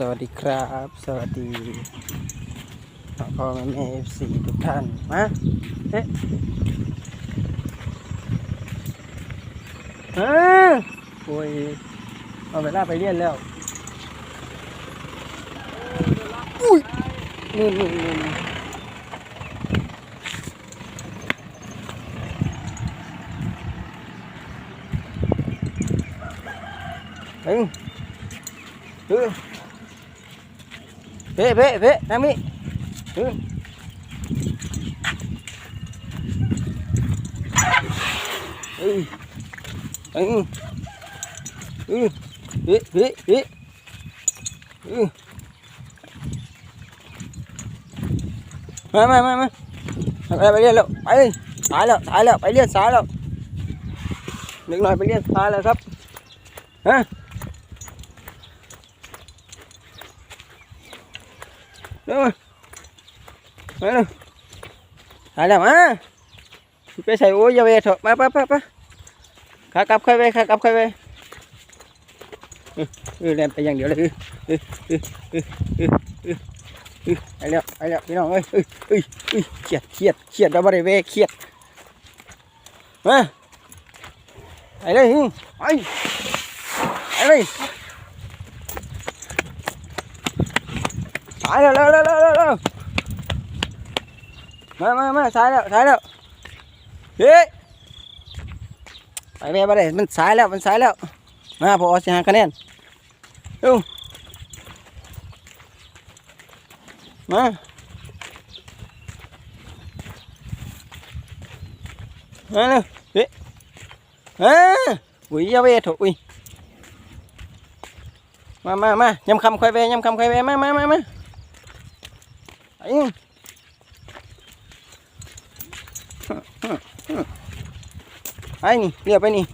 สวัสดีครับ สวัสดีพ่อแม่แม่เอฟซีทุกท่านมาเอ๊ะเออโอ้ยเอาเวลาไปเรียนแล้วอุ้ยนู่นนู่นนู่นเฮ้ยเฮ้ย เบ๊เบ๊เบ๊ทางนี้ถึงอืออืออือเบ๊เบ๊เบ๊อือมามามามาไปเรียนแล้วไปสายแล้วสายแล้วไปเรียนสายแล้วเด็กหน่อยไปเรียนสายแล้วครับฮะ เร็วมาเร็วหายแล้วมาไปใส่โอ้ยอยาเวทเถอะมาไปไปไปขากลับค่อยไปขากลับค่อยไปเออเล่นไปอย่างเดียวเลยเออเออเออเออเออเออไปแล้วไปแล้วพี่น้องเอ้ยเอ้ยเอ้ยเอ้ยเครียดเครียดเครียดเราไม่ได้เวเครียดมาไปเลยฮึไปไปเลย สายแล้ว เร็วเร็วเร็วเร็วเร็วมามามาสายแล้วสายแล้วเฮ้ยไปแม่ไปเลยมันสายแล้วมันสายแล้วมาพอสิหาคะแนนเร็วมามาเร็วเฮ้ยอ่าอุ้ยอยาเวทโถอุ้ยมามามายำคำค่อยไปยำคำค่อยไปมามามามา ไอ้ไอ้นี่เรียบไปนี่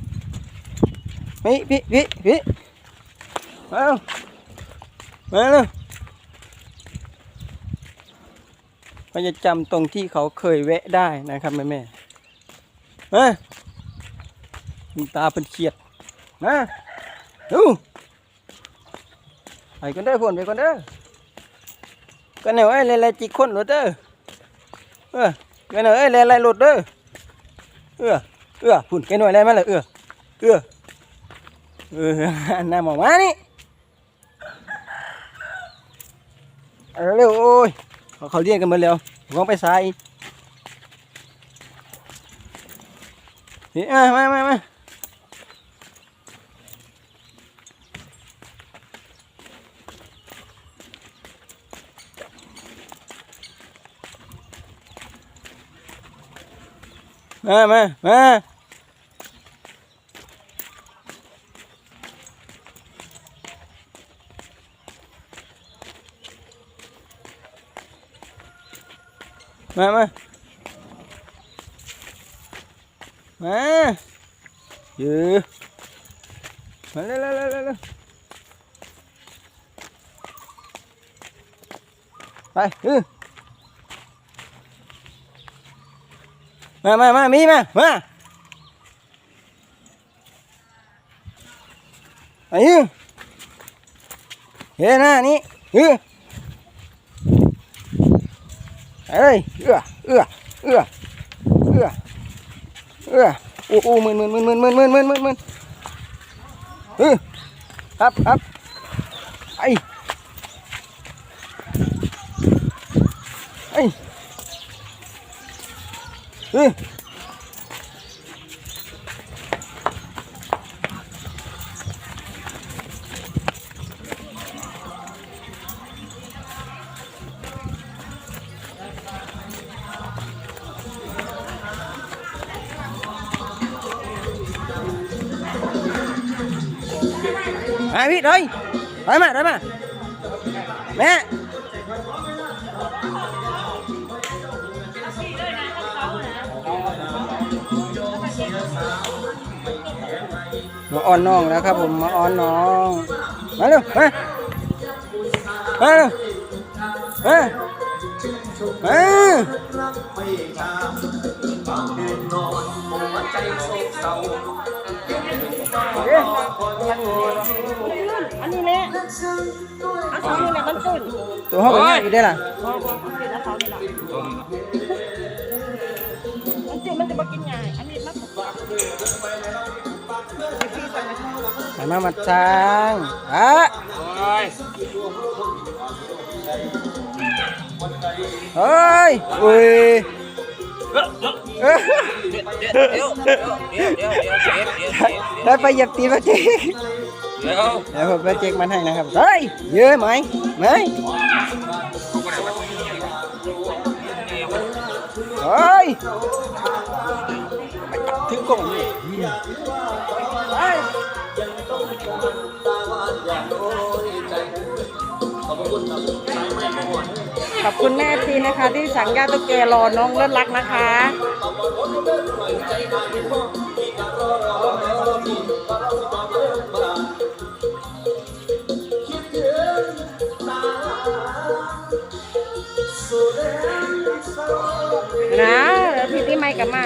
พี่พี่พี่พี่มาเร็วมาเร็วมันจะจำตรงที่เขาเคยแวะได้นะครับแม่แม่มาตาเป็นเครียดมาดูไปกันเด้พ่นไปกันเด้อ กันเอาไอ้เลไจิกคนรถเด้อเออกันเอาไอ้เลไลรถเด้อเออเออพุ่นแกหน่อยได้ไหมล่ะเออเออเออน้ำออกมานี่เอาเร็วโอ้ยเขาเรียกกันมาแล้วลองไปใส่นี่มามามา มามามามามามามาเยอะมาเร็วเร็วเร็วเร็วเร็วไปเออ มามามามีมามาอ้ยืเฮ้ยหน้านี่ยืไอ้ยเอื้อเอื้อเอื้อเอื้อเอื้อโอ้โอ้มึนมึนมึนมึนมึนมึนมึนมึนมึนเออครับครับไอ้ไอ้ Ừ. Ai biết đây. Đấy mà, đấy mà. Mẹ. มาอ้อนน้องแล้วครับผมมาอ้อนน้องมาเร็วมามาเร็วมามาอันนี้แหละเอาเสานี่แหละมันตื้นตัวห้องมันอยู่ได้ล่ะพอมันตื้นเอาเสานี่แหละมันตื้นมันจะมากินง่ายอันนี้มันถูก ไปมามาจางฮะเฮ้ยเว้ยเดี๋ยวไปหยับตีนมาเจ๊กเดี๋ยวผมไปเจ๊กมันให้นะครับ เฮ้ย เยอะไหมไหมเฮ้ย ถึงกล่องนี่ ขอบคุณแม่ทีนะคะที่สั่งยาตุ๊กแกรอน้องเลิศรักนะคะ นะพี่ที่ไม่กันมา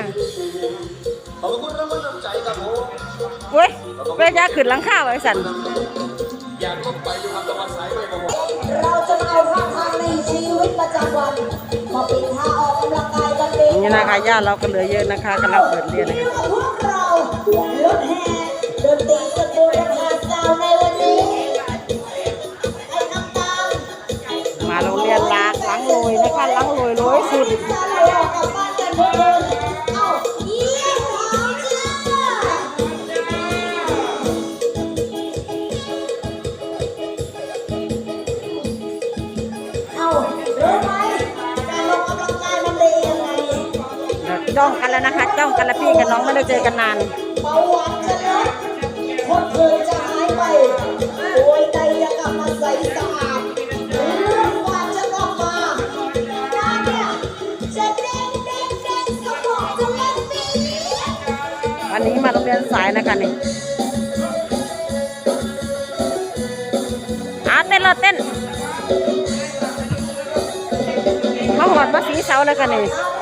ขอบคุณรางวัลน้ำใจกับผม เว้ยจะขึ้นหลังข้าวไอ้สันเราจะมาเอาท่าทางในชีวิตประจำวันมาเป็นท่าออกกำลังกายกันเองนี่นะคะญาติเราก็เหลือเยอะนะคะกำลังเปิดเรียนนะคะพวกเรารถแห่ดนตรีสกุลราคาสาวในวันนี้ไอ้น้ำตาลมาโรงเรียนลากล้างโรยนะคะล้างโรยโรยสุด กันแล้วนะคะจ้องกันล้วพี่กับน้องไม่ได้เจอกันนานเบาหวานจะลดคนเคยจะหายไปป่วยใจจะกลับมาใสสะอาดเรื่องหวานจะกลับมาหน้าเนี่ยจะเด้งเด้งเด้งสมองจะเล่นปีวันนี้มาโรงเรียนสายนะคะนี่อาเต้นเราเต้นมาหอดมาสีเสาแล้วกันนี่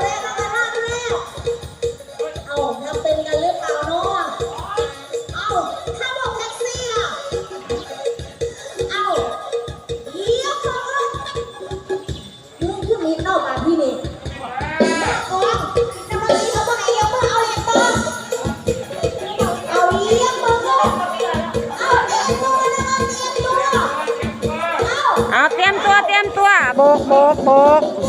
哦。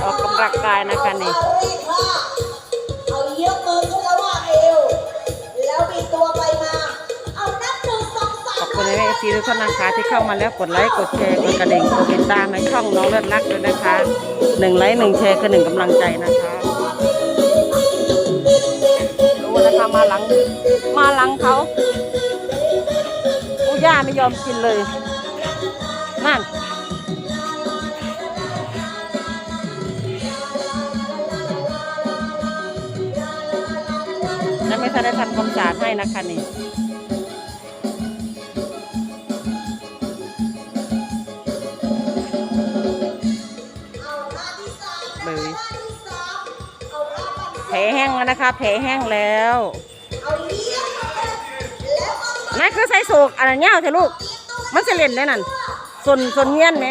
พ่อพ่อควรออกกำลังกายนะคะนี่เอารีบค่ะเอาเยี่ยมมือขึ้นแล้วว่าเอวแล้วบีบตัวไปมา เอานับหนึ่งสองสาขมอบคุณในเอซีทุกท่านนะคะที่เข้ามาแล้วกดไลค์กดแชร์กดกระดิ่งกดติดตามในช่องน้องเลิศรักด้วยนะคะหนึ่งไลค์หนึ่งแชร์คือหนึ่งกำลังใจนะคะดูนะคะมาหลังมาหลังเขาอุย่าไม่ยอมกินเลยนั่น ไม่ทันได้ทำความสะอาดให้นะคะนี่เอาท่าที่สามเลยท่าที่สามเอาท่าบังแผลแห้งแล้วนะคะ แผลแห้งแล้วเอาเยี่ยมเลยแล้วเอานั่นคือใส่โศกอันนั้นเงี้ยวเถอะลูก มันจะเล่นได้นั่นส่วนส่วนเงี้ยนไหม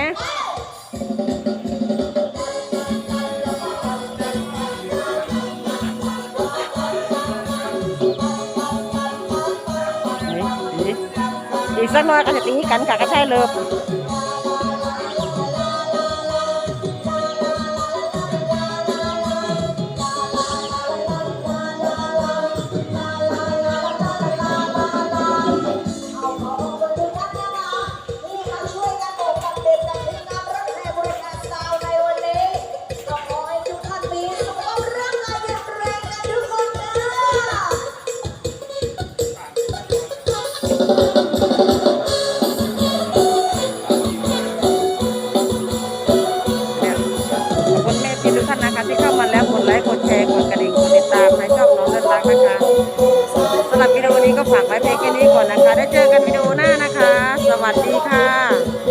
สักหน่อยก็จะตีกันกับกระชายเลิบ